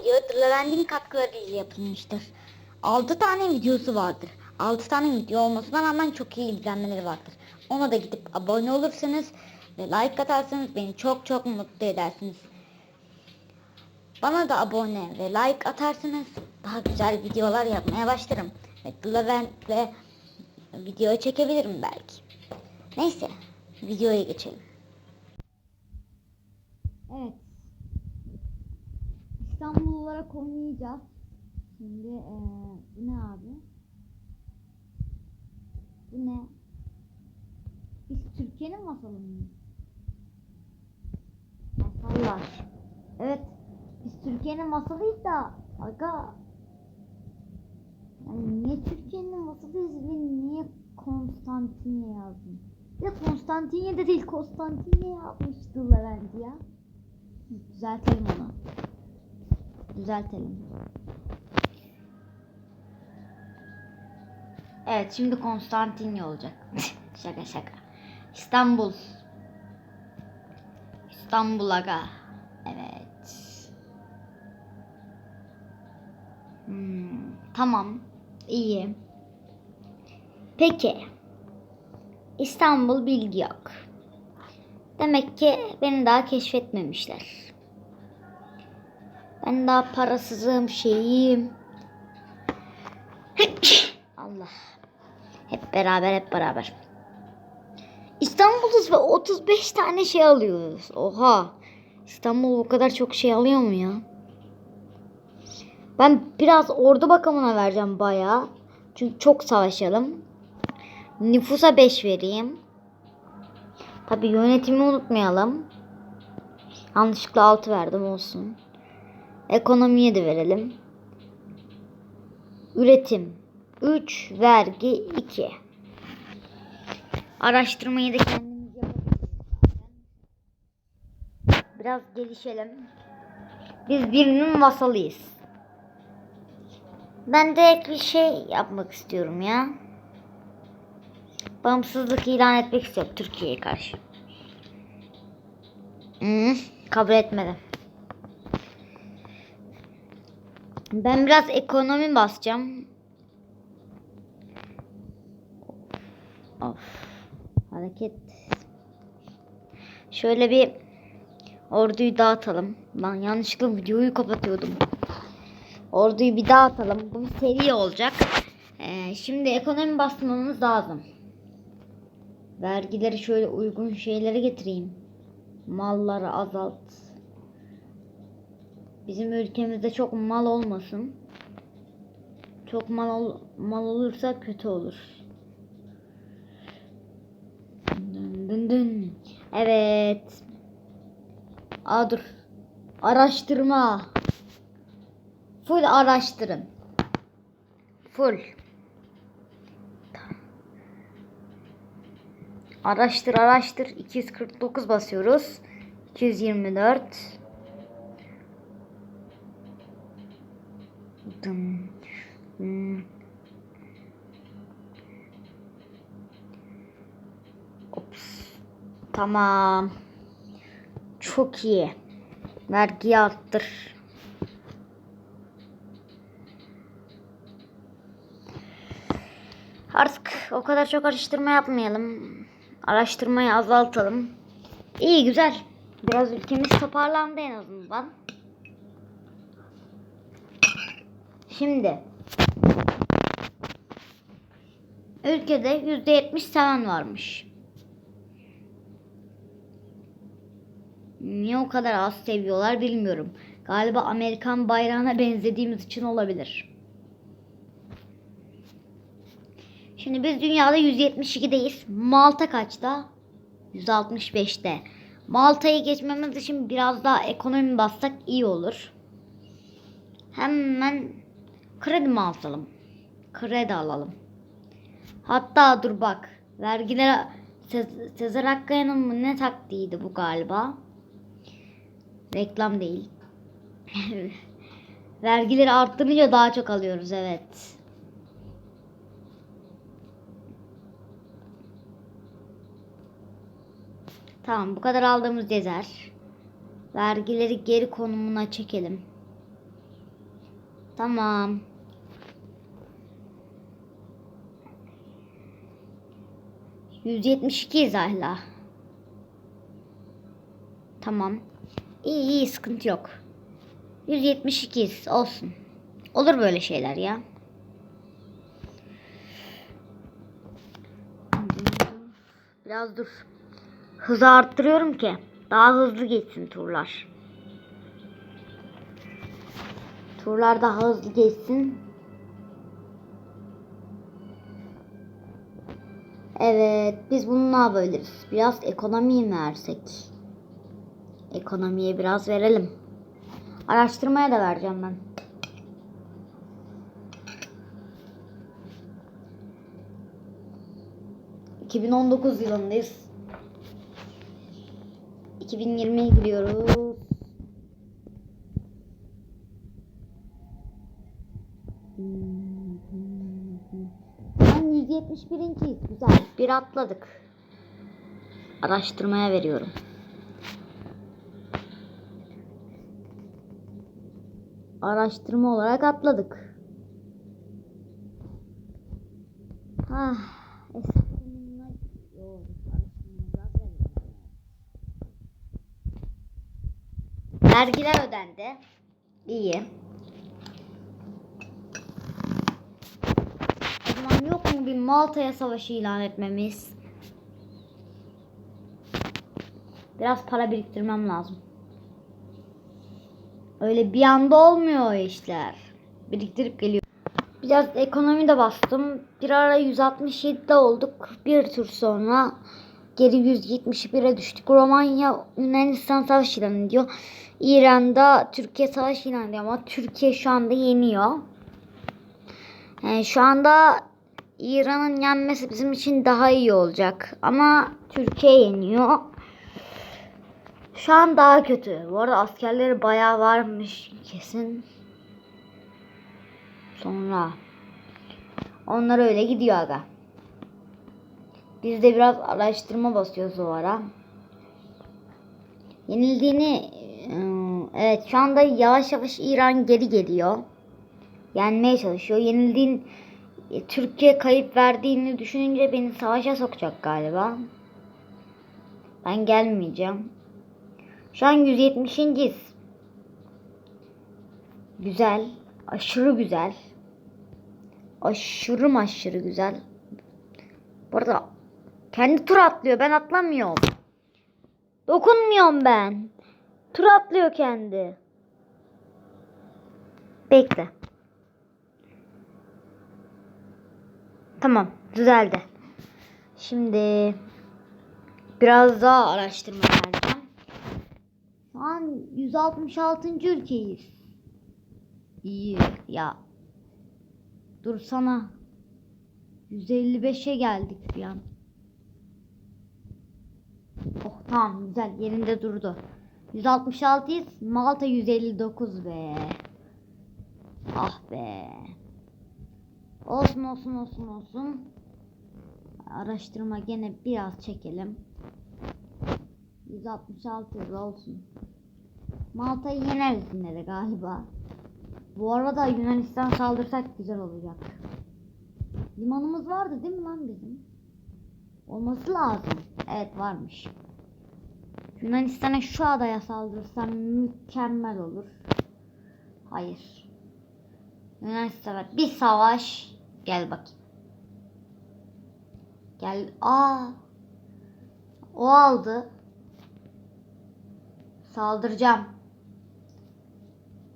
video Levent'in katkılarıyla yapılmıştır. 6 tane videosu vardır. 6 tane video olmasına rağmen çok iyi izlenmeleri vardır. Ona da gidip abone olursanız ve like atarsanız beni çok çok mutlu edersiniz. Bana da abone ve like atarsanız daha güzel videolar yapmaya başlarım. Ve Levent'le video çekebilirim belki. Neyse videoya geçelim. Evet. İstanbul olarak oynayacağız. Şimdi eee bu ne abi? Bu ne? Biz Türkiye'nin masalı mıyız? Masallar. Evet. Biz Türkiye'nin masalıyız da aga yani niye Türkiye'nin masalıyız ve niye Konstantinye yazdın? Bir de Konstantinye de değil Konstantinye yapmıştı Levent ya. Düzeltelim onu. Düzeltelim. Evet şimdi Konstantinye olacak. şaka şaka. İstanbul. İstanbul aga. Evet. Hmm, tamam. İyi. Peki. İstanbul bilgi yok. Demek ki beni daha keşfetmemişler. Ben daha parasızım şeyim. Allah. Hep beraber hep beraber. İstanbul'uz ve 35 tane şey alıyoruz. Oha. İstanbul o kadar çok şey alıyor mu ya? Ben biraz ordu bakımına vereceğim bayağı. Çünkü çok savaşalım. Nüfusa 5 vereyim. Tabi yönetimi unutmayalım. Yanlışlıkla 6 verdim olsun. Ekonomiye de verelim. Üretim 3, vergi 2. Araştırmayı da kendimiz yapabiliriz. Biraz gelişelim. Biz birinin vasalıyız. Ben de bir şey yapmak istiyorum ya. Bağımsızlık ilan etmek istiyorum Türkiye'ye karşı. Hmm, kabul etmedi. Ben biraz ekonomi basacağım. Of. Hareket. Şöyle bir orduyu dağıtalım. Ben yanlışlıkla videoyu kapatıyordum. Orduyu bir dağıtalım. Bu seri olacak. Ee, şimdi ekonomi basmamız lazım. Vergileri şöyle uygun şeylere getireyim. Malları azalt. Bizim ülkemizde çok mal olmasın. Çok mal ol mal olursa kötü olur. Dın dın dın. Evet. Aa dur. Araştırma. Full araştırın. Full. Araştır araştır. 249 basıyoruz. 224. Dın. Hmm. Ops. Tamam. Çok iyi. Vergiyi arttır. Artık o kadar çok araştırma yapmayalım. Araştırmayı azaltalım. İyi güzel. Biraz ülkemiz toparlandı en azından. Şimdi ülkede yüzde yetmiş seven varmış. Niye o kadar az seviyorlar bilmiyorum. Galiba Amerikan bayrağına benzediğimiz için olabilir. Şimdi biz dünyada 172'deyiz. Malta kaçta? 165'te. Malta'yı geçmemiz için biraz daha ekonomi bassak iyi olur. Hemen kredi mi alalım? Kredi alalım. Hatta dur bak. Vergilere Se- Sezer Akkaya'nın mı ne taktiğiydi bu galiba? Reklam değil. Vergileri arttırınca daha çok alıyoruz evet. Tamam bu kadar aldığımız yeter. Vergileri geri konumuna çekelim. Tamam. Yüz yetmiş ikiyiz hala. Tamam. İyi iyi sıkıntı yok. 172 olsun. Olur böyle şeyler ya. Biraz dur. Hızı arttırıyorum ki daha hızlı geçsin turlar. Turlar daha hızlı geçsin. Evet, biz bunu ne yapabiliriz? Biraz ekonomiyi mi versek? Ekonomiye biraz verelim. Araştırmaya da vereceğim ben. ...2019 yılındayız. 2020'ye giriyoruz. Ben 171. Güzel. Bir atladık. Araştırmaya veriyorum. Araştırma olarak atladık. Ah. Vergiler ödendi. İyi. O zaman yok mu bir Malta'ya savaşı ilan etmemiz? Biraz para biriktirmem lazım. Öyle bir anda olmuyor işler. Biriktirip geliyor. Biraz ekonomi de bastım. Bir ara 167'de olduk. Bir tur sonra geri 171'e düştük. Romanya Yunanistan savaş ilan ediyor. İran'da Türkiye savaş ilan ediyor ama Türkiye şu anda yeniyor. Yani şu anda İran'ın yenmesi bizim için daha iyi olacak. Ama Türkiye yeniyor. Şu an daha kötü. Bu arada askerleri bayağı varmış kesin. Sonra onlar öyle gidiyor aga. Biz de biraz araştırma basıyoruz o ara. Yenildiğini ıı, evet şu anda yavaş yavaş İran geri geliyor. Yenmeye çalışıyor. Yenildiğin e, Türkiye kayıp verdiğini düşününce beni savaşa sokacak galiba. Ben gelmeyeceğim. Şu an 170.yiz. Güzel. Aşırı güzel. Aşırı aşırı güzel. Bu arada kendi tur atlıyor. Ben atlamıyorum. Dokunmuyorum ben. Tur atlıyor kendi. Bekle. Tamam. Düzeldi. Şimdi biraz daha araştırma yapacağım. Şu an 166. ülkeyiz. İyi ya. Dursana. 155'e geldik bir an. Oh tamam güzel yerinde durdu. 166'yız. Malta 159 be. Ah be. Olsun olsun olsun olsun. Araştırma gene biraz çekelim. 166 yıl olsun. Malta'yı yeneriz yine de galiba. Bu arada Yunanistan saldırsak güzel olacak. Limanımız vardı değil mi lan bizim? Olması lazım. Evet varmış. Yunanistan'a şu adaya saldırsam mükemmel olur. Hayır. Yunanistan'a bir savaş. Gel bakayım. Gel. Aa. O aldı. Saldıracağım.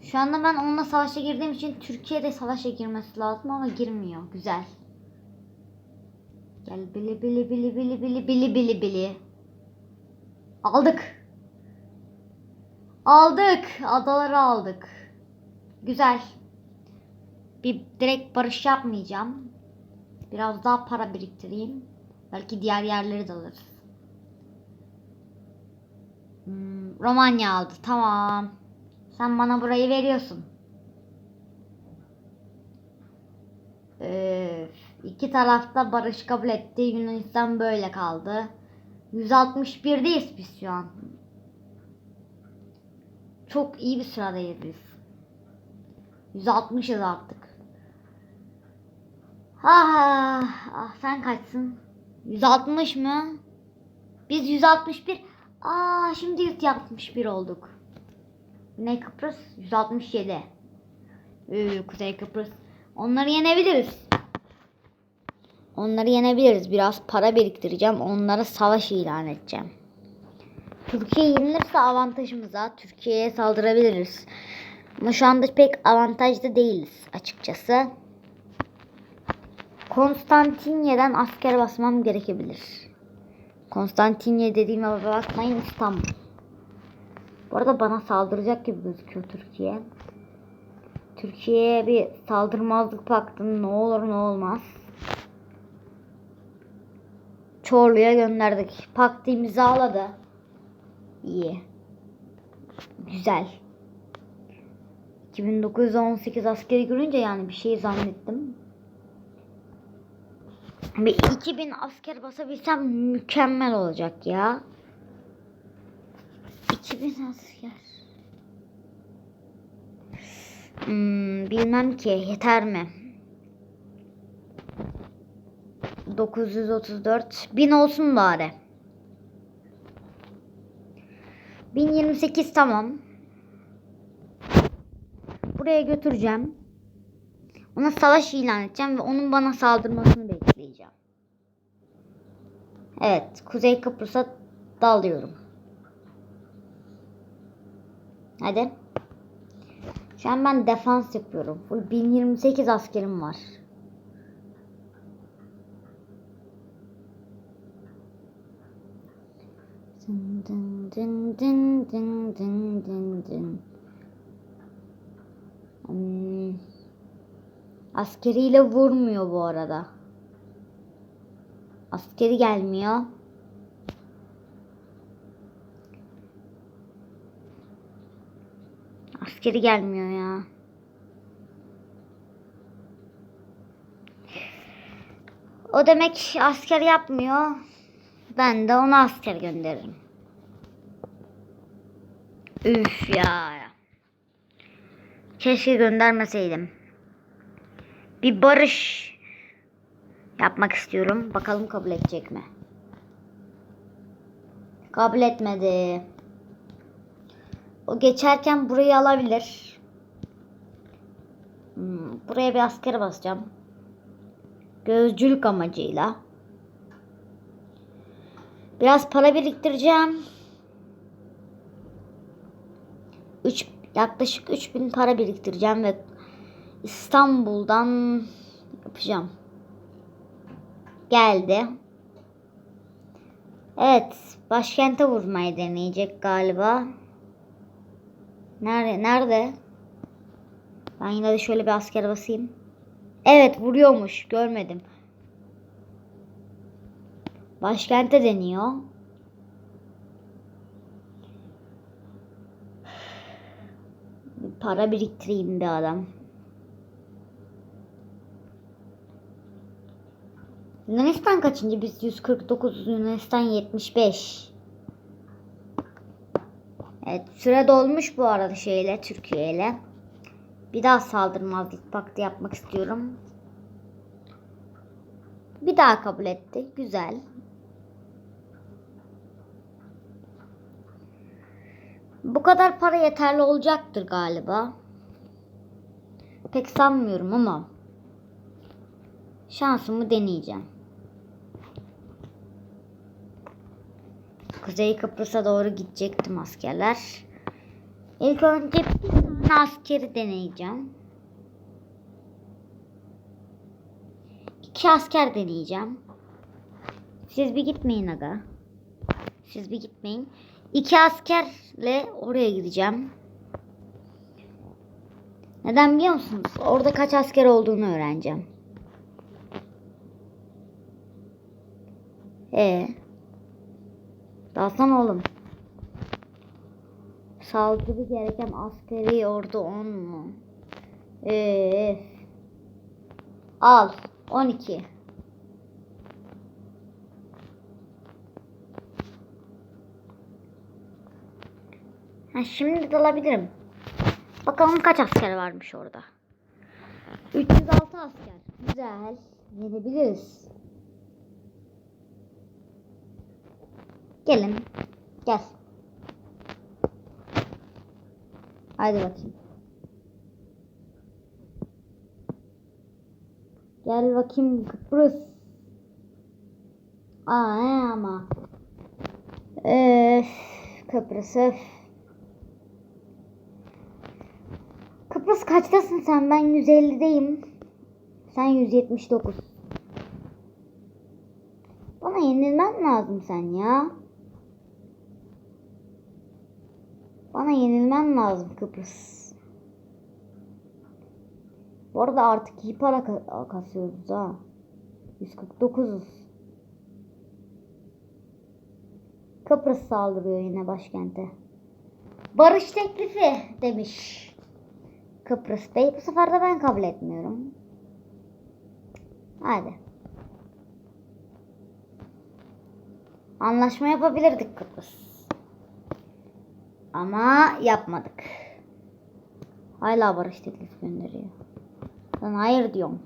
Şu anda ben onunla savaşa girdiğim için Türkiye'de savaşa girmesi lazım ama girmiyor. Güzel. Gel bili bili bili bili bili bili bili bili. Aldık. Aldık. Adaları aldık. Güzel. Bir direkt barış yapmayacağım. Biraz daha para biriktireyim. Belki diğer yerleri de alırız. Hmm, Romanya aldı. Tamam. Sen bana burayı veriyorsun. Öf, iki tarafta barış kabul etti. Yunanistan böyle kaldı. 161'deyiz biz şu an. Çok iyi bir sıradayız biz. 160'ız artık. Ha, ah, sen kaçsın? 160 mı? Biz 161. Aa şimdi 161 olduk. Güney Kıbrıs 167. Ee, Kuzey Kıbrıs. Onları yenebiliriz. Onları yenebiliriz. Biraz para biriktireceğim. Onlara savaş ilan edeceğim. Türkiye yenilirse avantajımıza Türkiye'ye saldırabiliriz. Ama şu anda pek avantajlı değiliz açıkçası. Konstantinye'den asker basmam gerekebilir. Konstantinye dediğime bakmayın İstanbul. Bu arada bana saldıracak gibi gözüküyor Türkiye. Türkiye'ye bir saldırmazlık paktını ne olur ne olmaz. Çorlu'ya gönderdik. Paktı imzaladı. İyi. Güzel. 2918 askeri görünce yani bir şey zannettim. Bir 2000 asker basabilsem mükemmel olacak ya. 2000 asker. Hmm, bilmem ki yeter mi? 934 1000 olsun bari. 1028 tamam. Buraya götüreceğim. Ona savaş ilan edeceğim ve onun bana saldırmasını bekleyeceğim. Evet, Kuzey Kıbrıs'a dalıyorum. Hadi. Şu an ben defans yapıyorum. Full 1028 askerim var. Dın dın dın dın dın dın dın dın. Hmm. Askeriyle vurmuyor bu arada. Askeri gelmiyor. Askeri gelmiyor ya. O demek asker yapmıyor. Ben de ona asker gönderirim. Üf ya. Keşke göndermeseydim. Bir barış yapmak istiyorum. Bakalım kabul edecek mi? Kabul etmedi. O geçerken burayı alabilir. Hmm, buraya bir asker basacağım. Gözcülük amacıyla. Biraz para biriktireceğim. 3 yaklaşık 3000 para biriktireceğim ve İstanbul'dan yapacağım. Geldi. Evet, başkente vurmayı deneyecek galiba. Nerede? Nerede? Ben yine de şöyle bir asker basayım. Evet, vuruyormuş. Görmedim. Başkente deniyor. Para biriktireyim bir adam. Yunanistan kaçıncı? Biz 149, Yunanistan 75. Evet, süre dolmuş bu arada şeyle, Türkiye ile. Bir daha saldırmazlık paktı yapmak istiyorum. Bir daha kabul etti. Güzel. Bu kadar para yeterli olacaktır galiba. Pek sanmıyorum ama şansımı deneyeceğim. Kuzey Kıbrıs'a doğru gidecektim askerler. İlk önce bir askeri deneyeceğim. İki asker deneyeceğim. Siz bir gitmeyin aga. Siz bir gitmeyin. İki askerle oraya gideceğim. Neden biliyor musunuz? Orada kaç asker olduğunu öğreneceğim. Ee, dalsana oğlum. Saldırı gereken askeri ordu 10 mu? Ee, al 12. Ha, şimdi dalabilirim. Bakalım kaç asker varmış orada. 306 asker. Güzel. Yenebiliriz. Gelin. Gel. Haydi bakayım. Gel bakayım Kıbrıs. Aa he ama. Öf, Kıbrıs öf. Kıbrıs kaçtasın sen? Ben 150'deyim. Sen 179. Bana yenilmen lazım sen ya. Bana yenilmen lazım Kıbrıs. Bu arada artık iyi para ka- kasıyoruz ha. 149'uz. Kıbrıs saldırıyor yine başkente. Barış teklifi demiş. Kıbrıs Bey. Bu sefer de ben kabul etmiyorum. Hadi. Anlaşma yapabilirdik Kıbrıs. Ama yapmadık. Hala barış teklifi gönderiyor. Ben hayır diyorum.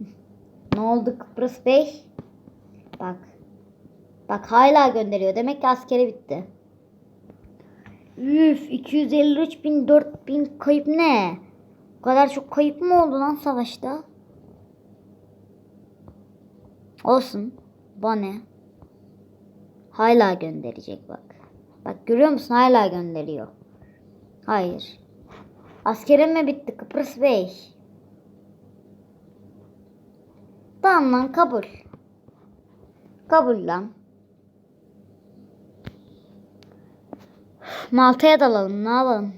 ne oldu Kıbrıs Bey? Bak. Bak hala gönderiyor. Demek ki askeri bitti. Üf 253 bin 4 bin kayıp ne? Bu kadar çok kayıp mı oldu lan savaşta? Olsun. Bana ne? Hala gönderecek bak. Bak görüyor musun? Hala gönderiyor. Hayır. Askerim mi bitti Kıbrıs Bey? Tamam lan kabul. Kabul lan. Malta'ya dalalım ne yapalım?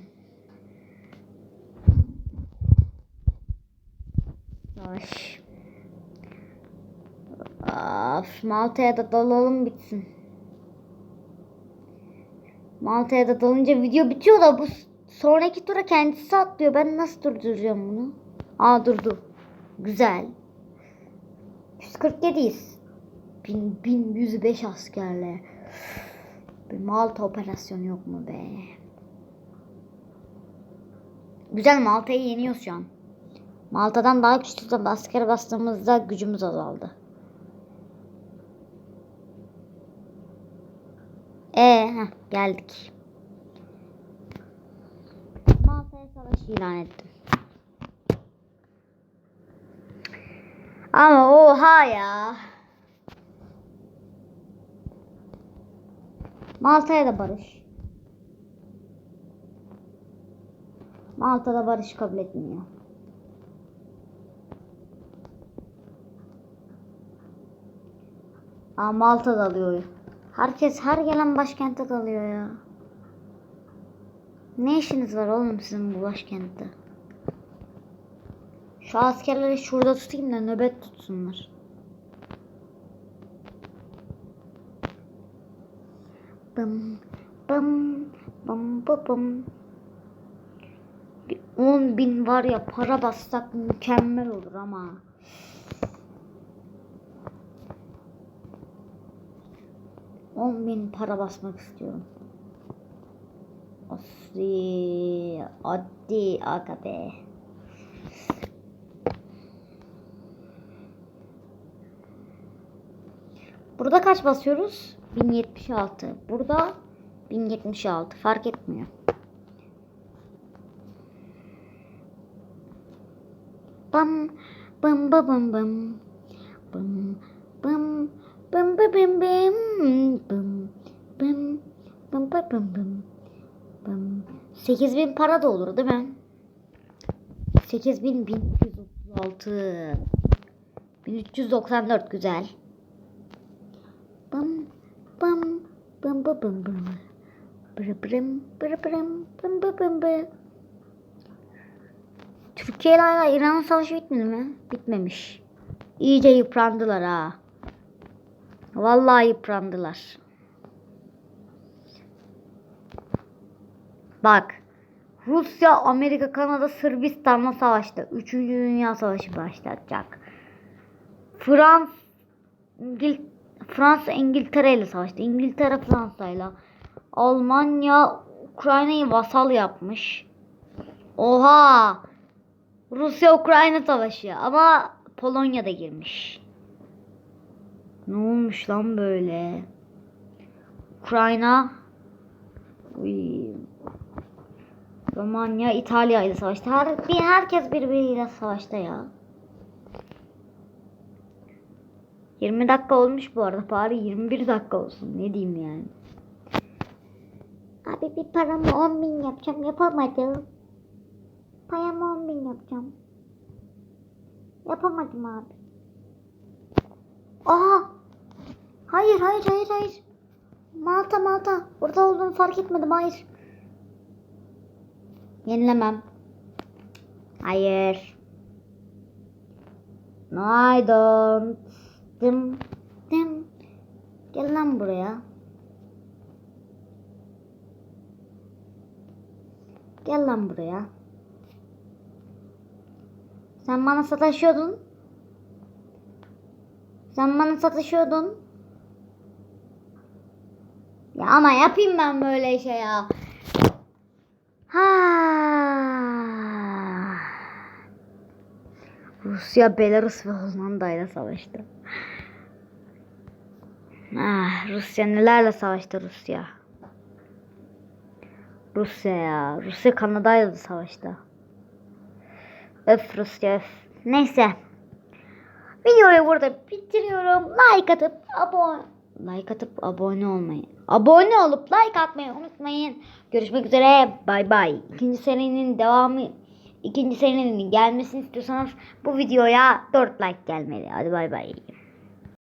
Yavaş. Of, Malta'ya da dalalım bitsin. Malta'ya da dalınca video bitiyor da bu sonraki tura kendisi atlıyor. Ben nasıl durduracağım bunu? Aa durdu. Güzel. 147'yiz. 1000, 1105 askerle. Bir Malta operasyonu yok mu be? Güzel Malta'yı yeniyoruz şu an. Malta'dan daha güçlü asker bastığımızda gücümüz azaldı. Ee, heh, geldik. Malta'ya savaş ilan ettim. Ama oha ya. Malta'ya da barış. Malta'da barış kabul etmiyor. Aa Malta dalıyor. Herkes her gelen başkente dalıyor ya. Ne işiniz var oğlum sizin bu başkentte? Şu askerleri şurada tutayım da nöbet tutsunlar. Bım bım bım bım bım. Bir 10 bin var ya para bassak mükemmel olur ama. On bin para basmak istiyorum. Asli, addi aga. Burada kaç basıyoruz? 1076. Burada 1076. Fark etmiyor. Bam bam bam bam bam. Bam bam bam bam bam bam bam bam bam bam 8000 para da olur değil mi? 8000 1136 1394 güzel. Bam bam bam bam bam bam. Bırı bırım bırı bım bım bım bı. Türkiye ile İran savaşı bitmedi mi? Bitmemiş. İyice yıprandılar ha. Vallahi yıprandılar. Bak. Rusya, Amerika, Kanada, Sırbistan'la savaştı. Üçüncü Dünya Savaşı başlatacak. Frans, İngil Fransa İngiltere ile savaştı. İngiltere Fransa ile. Almanya Ukrayna'yı vasal yapmış. Oha! Rusya Ukrayna savaşı ama Polonya da girmiş. Ne olmuş lan böyle? Ukrayna Uy. Romanya İtalya ile savaşta. Her, bir, herkes birbiriyle savaşta ya. 20 dakika olmuş bu arada. Bari 21 dakika olsun. Ne diyeyim yani. Abi bir paramı 10 bin yapacağım. Yapamadım. Paramı 10 bin yapacağım. Yapamadım abi. Aa! Hayır hayır hayır hayır. Malta Malta. Burada olduğunu fark etmedim. Hayır. Yenilemem. Hayır. No I don't. Dım. Dım. Gel lan buraya. Gel lan buraya. Sen bana sataşıyordun. Sen bana sataşıyordun. Ya ama yapayım ben böyle şey ya. Ha. Rusya, Belarus ve Hollanda ile savaştı. Ah, Rusya nelerle savaştı Rusya. Rusya ya. Rusya Kanada ile de savaştı. Öf Rusya öf. Neyse. Videoyu burada bitiriyorum. Like atıp abone like atıp abone olmayı. Abone olup like atmayı unutmayın. Görüşmek üzere. Bay bay. İkinci serinin devamı ikinci serinin gelmesini istiyorsanız bu videoya 4 like gelmeli. Hadi bay bay.